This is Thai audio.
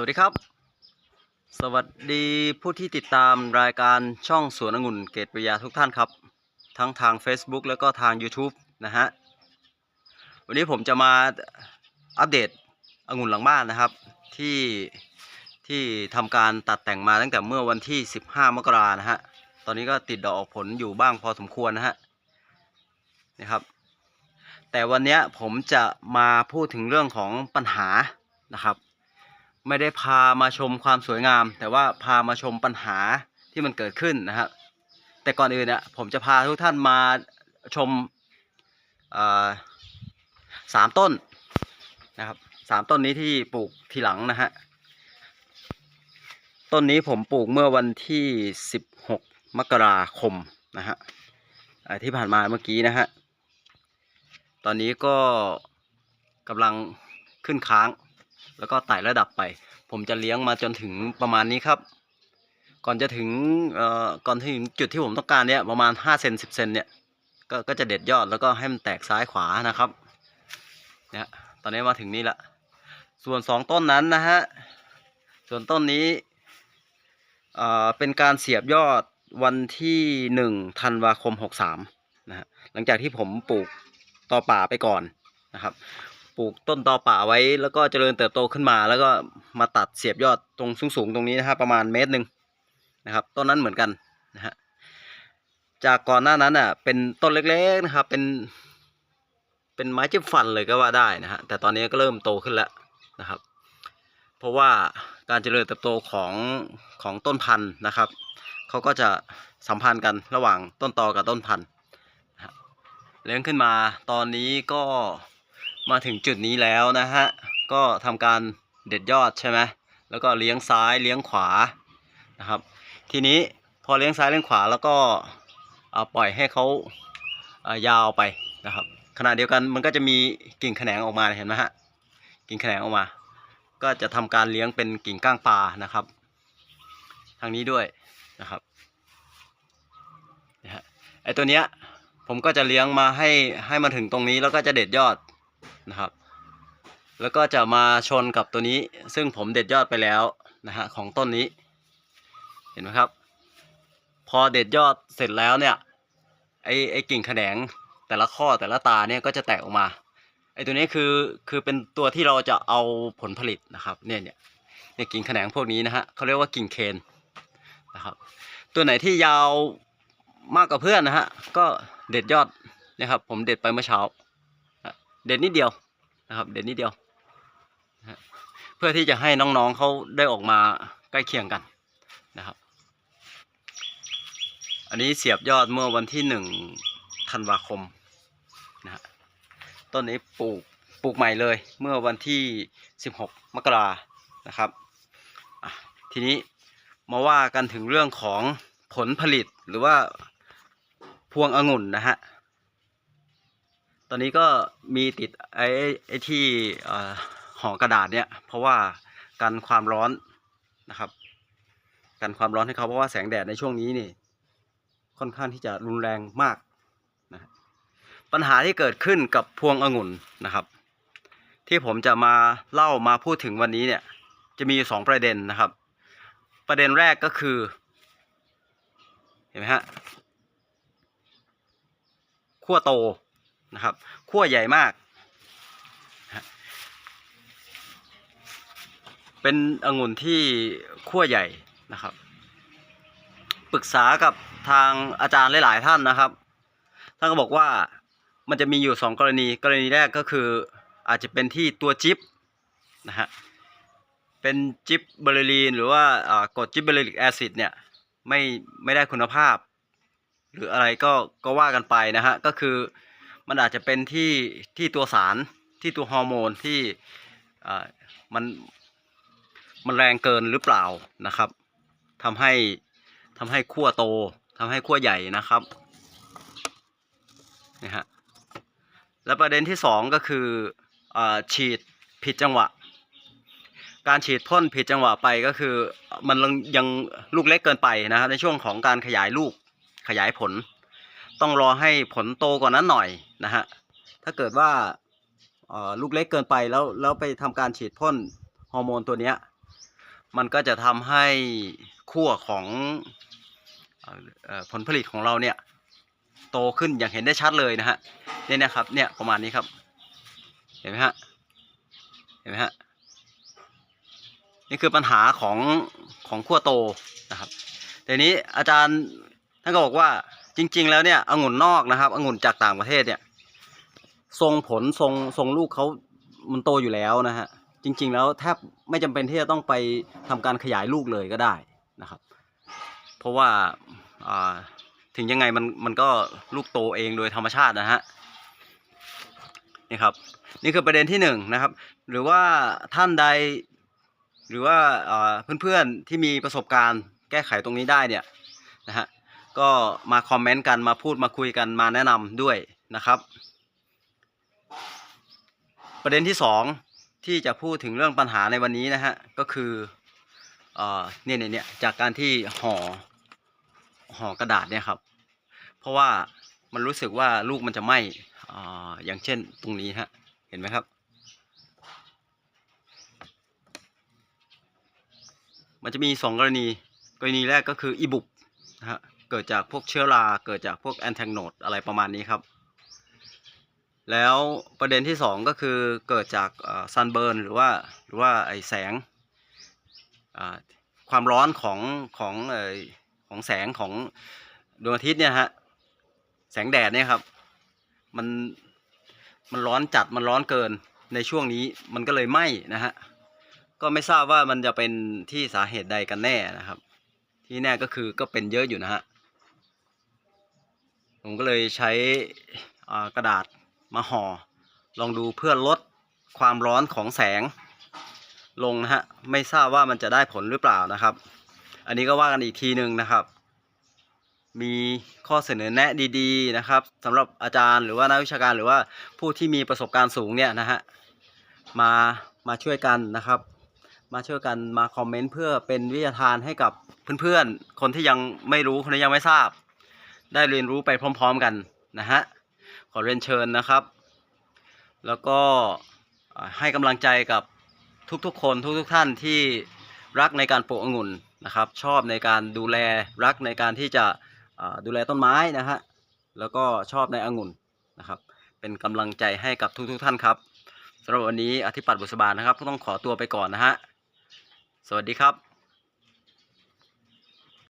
สวัสดีครับ สวัสดีผู้ที่ติดตามรายการช่องสวนองุ่นเกตปริยาทุกท่านครับ ทั้งทาง Facebook แล้วก็ทาง YouTube นะฮะ วันนี้ผมจะมาอัปเดตองุ่นหลังบ้านนะครับ ที่ที่ทำการตัดแต่งมาตั้งแต่เมื่อวันที่ 15 มกรานะฮะ ตอนนี้ก็ติดดอกออกผลอยู่บ้างพอสมควรนะฮะนะครับ แต่วันนี้ผมจะมาพูดถึงเรื่องของปัญหานะครับ ไม่ได้พามาชมความสวยงาม แต่ว่าพามาชมปัญหาที่มันเกิดขึ้นนะครับแต่ก่อนอื่นเนี่ยผมจะพาทุกท่านมาชมอ่อสามต้นนะครับสามต้นนี้ที่ปลูกทีหลังนะฮะต้นนี้ผมปลูกเมื่อวันที่ 16 มกราคมนะฮะที่ผ่านมาเมื่อกี้นะฮะตอนนี้ก็กำลังขึ้นค้าง แล้วก็ไต่ระดับไป ผมจะเลี้ยงมาจนถึงประมาณนี้ครับ ก่อนจะถึงเอ่อก่อนถึงจุดที่ผมต้องการเนี่ยประมาณ5เซน10เซนเนี่ยก็ก็จะเด็ดยอดแล้วก็ให้มันแตกซ้ายขวานะครับเนี่ยตอนนี้มาถึงนี่ละส่วนสองต้นนั้นนะฮะส่วนต้นนี้เอ่อเป็นการเสียบยอดวันที่หนึ่งธันวาคมหกสามนะฮะหลังจากที่ผมปลูกต่อป่าไปก่อนนะครับ ปลูกต้นตอป่าไว้ แล้วก็เจริญเติบโตขึ้นมา แล้วก็มาตัดเสียบยอดตรงสูงๆตรงนี้นะฮะประมาณเมตรหนึ่งนะครับต้นนั้นเหมือนกันนะฮะจากก่อนหน้านั้นอะเป็นต้นเล็กๆนะครับเป็น เป็นไม้จิ้มฟันเลยก็ว่าได้นะฮะแต่ตอนนี้ก็เริ่มโตขึ้นแล้วนะครับ เพราะว่าการเจริญเติบโตของของต้นพันธุ์นะครับเขาก็จะสัมพันธ์กันระหว่างต้นตอกับต้นพันธุ์เลี้ยงขึ้นมาตอนนี้ก็ มาถึงจุดนี้แล้วนะฮะ ก็ทำการเด็ดยอดใช่ไหมแล้วก็เลี้ยงซ้ายเลี้ยงขวานะครับ ทีนี้พอเลี้ยงซ้ายเลี้ยงขวาแล้วก็เอาปล่อยให้เขาายาวไปนะครับขณะเดียวกันมันก็จะมีกิ่งแขนงออกมาเห็นไหมฮะกิ่งแขนงออกมา ก็จะทำการเลี้ยงเป็นกิ่งก้างปลานะครับ ทางนี้ด้วยนะครับนะฮะไอตัวเนี้ยผมก็จะเลี้ยงมาให้ให้มาถึงตรงนี้แล้วก็จะเด็ดยอด นะครับ แล้วก็จะมาชนกับตัวนี้ซึ่งผมเด็ดยอดไปแล้วนะฮะของต้นนี้ เห็นไหมครับ พอเด็ดยอดเสร็จแล้วเนี่ยไอไอกิ่งแขนงแต่ละข้อแต่ละตาเนี่ยก็จะแตกออกมาไอตัวนี้คือคือเป็นตัวที่เราจะเอาผลผลิตนะครับเนี่ยเนี่ยเนี่ยกิ่งแขนงพวกนี้นะฮะเขาเรียกว่ากิ่งเคนนะครับ ตัวไหนที่ยาวมากกว่าเพื่อนนะฮะก็เด็ดยอดนะครับผมเด็ดไปเมื่อเช้า เด็ดนิดเดียวนะครับ เด็ดนิดเดียว เพื่อที่จะให้น้องๆเขาได้ออกมาใกล้เคียงกันนะครับ อันนี้เสียบยอดเมื่อวันที่หนึ่งธันวาคมนะฮะต้นนี้ปลูกปลูกใหม่เลยเมื่อวันที่ 16 มกรานะครับทีนี้มาว่ากันถึงเรื่องของผลผลิตหรือว่าพวงองุ่นนะฮะ ตอนนี้ก็มีติดไอ้ไอ้ที่ห่อกระดาษเนี่ย เพราะว่ากันความร้อนนะครับกันความร้อนให้เขาเพราะว่าแสงแดดในช่วงนี้นี่ ค่อนข้างที่จะรุนแรงมากนะปัญหาที่เกิดขึ้นกับพวงองุ่นนะครับ ที่ผมจะมาเล่ามาพูดถึงวันนี้เนี่ย จะมีสองประเด็นนะครับ ประเด็นแรกก็คือ เห็นไหมฮะขั้วโต นะครับขั้วใหญ่มาก เป็นองุ่นที่ขั้วใหญ่นะครับ ปรึกษากับทางอาจารย์หลาย ๆ ท่านนะครับ ท่านก็บอกว่ามันจะมีอยู่สองกรณี กรณีแรกก็คืออาจจะเป็นที่ตัวจิ๊บนะฮะ เป็นจิ๊บเบอร์ลีนหรือว่าอ่ากรดจิ๊บเบอร์ลิกแอซิดเนี่ยไม่ไม่ได้คุณภาพ หรืออะไรก็ก็ว่ากันไปนะฮะ ก็คือ มันอาจจะเป็นที่ที่ตัวสารที่ตัวฮอร์โมนที่มันมันแรงเกินหรือเปล่านะครับทำให้ทำให้ขั้วโตทำให้ขั้วใหญ่นะครับนะฮะแล้วประเด็นที่สองก็คืออฉีดผิดจังหวะ การฉีดพ่นผิดจังหวะไปก็คือมันยังยังลูกเล็กเกินไปนะครับในช่วงของการขยายลูกขยายผล ต้องรอให้ผลโตกว่านั้นหน่อยนะฮะถ้าเกิดว่าลูกเล็กเกินไปแล้วแล้วไปทำการฉีดพ่นฮอร์โมนตัวเนี้ยมันก็จะทำให้ขั้วของออผลผลิตของเราเนี่ยโตขึ้นอย่างเห็นได้ชัดเลยนะฮะเนี่ยนะครับเนี่ยประมาณนี้ครับ เห็นไหมฮะเห็นไหมฮะนี่คือปัญหาของของขั้วโตนะครับแต่นี้อาจารย์ท่านก็บอกว่า จริง ๆ แล้วเนี่ยองุ่นนอกนะครับองุ่นจากต่างประเทศเนี่ยทรงผลทรงทรงลูกเขามันโตอยู่แล้วนะฮะจริง ๆ แล้วแทบไม่จำเป็นที่จะต้องไปทำการขยายลูกเลยก็ได้นะครับ เพราะว่าถึงยังไงมันมันก็ลูกโตเองโดยธรรมชาตินะฮะนี่ครับนี่คือประเด็นที่หนึ่งนะครับ หรือว่าท่านใด หรือว่าเพื่อนๆที่มีประสบการณ์แก้ไขตรงนี้ได้เนี่ยนะฮะ ก็มาคอมเมนต์กันมาพูดมาคุยกันมาแนะนำด้วยนะครับ ประเด็นที่สองที่จะพูดถึงเรื่องปัญหาในวันนี้นะฮะก็คือเอ่อเนี่ยเนี่ยเนี่ยจากการที่ห่อห่อกระดาษเนี่ยครับ เพราะว่ามันรู้สึกว่าลูกมันจะไหม้อ่าอย่างเช่นตรงนี้ฮะเห็นไหมครับ มันจะมีสองกรณี กรณีแรกก็คืออีบุบนะฮะ เกิดจากพวกเชื้อรา เกิดจากพวกแอนแทงโนดอะไรประมาณนี้ครับ แล้วประเด็นที่สองก็คือเกิดจากซันเบิร์นหรือว่าหรือว่าไอแสงความร้อนของของอของแสงของดวงอาทิตย์เนี่ยฮะแสงแดดเนี่ยครับ มันมันร้อนจัดมันร้อนเกินในช่วงนี้มันก็เลยไหม้นะฮะก็ไม่ทราบว่ามันจะเป็นที่สาเหตุใดกันแน่นะครับ ที่แน่ก็คือก็เป็นเยอะอยู่นะฮะ ผมก็เลยใช้กระดาษมาห่อ ลองดูเพื่อลดความร้อนของแสงลงนะฮะ ไม่ทราบว่ามันจะได้ผลหรือเปล่านะครับ อันนี้ก็ว่ากันอีกทีหนึ่งนะครับ มีข้อเสนอแนะดีๆนะครับสำหรับอาจารย์หรือว่านักวิชาการหรือว่าผู้ที่มีประสบการณ์สูงเนี่ยนะฮะมามาช่วยกันนะครับ มาช่วยกันมาคอมเมนต์เพื่อเป็นวิทยาทานให้กับเพื่อนๆ คนที่ยังไม่รู้คนที่ยังไม่ทราบ ได้เรียนรู้ไปพร้อม ๆกันนะฮะขอเรียนเชิญนะครับ แล้วก็ให้กำลังใจกับทุกๆ คนทุกๆท่านที่รักในการปลูกองุ่นนะครับ ชอบในการดูแลรักในการที่จะดูแลต้นไม้นะฮะแล้วก็ชอบในองุ่นนะครับ เป็นกำลังใจให้กับทุกๆท่านครับสำหรับวันนี้อธิปัตย์บุษบานะครับ ต้องขอตัวไปก่อนนะฮะสวัสดีครับ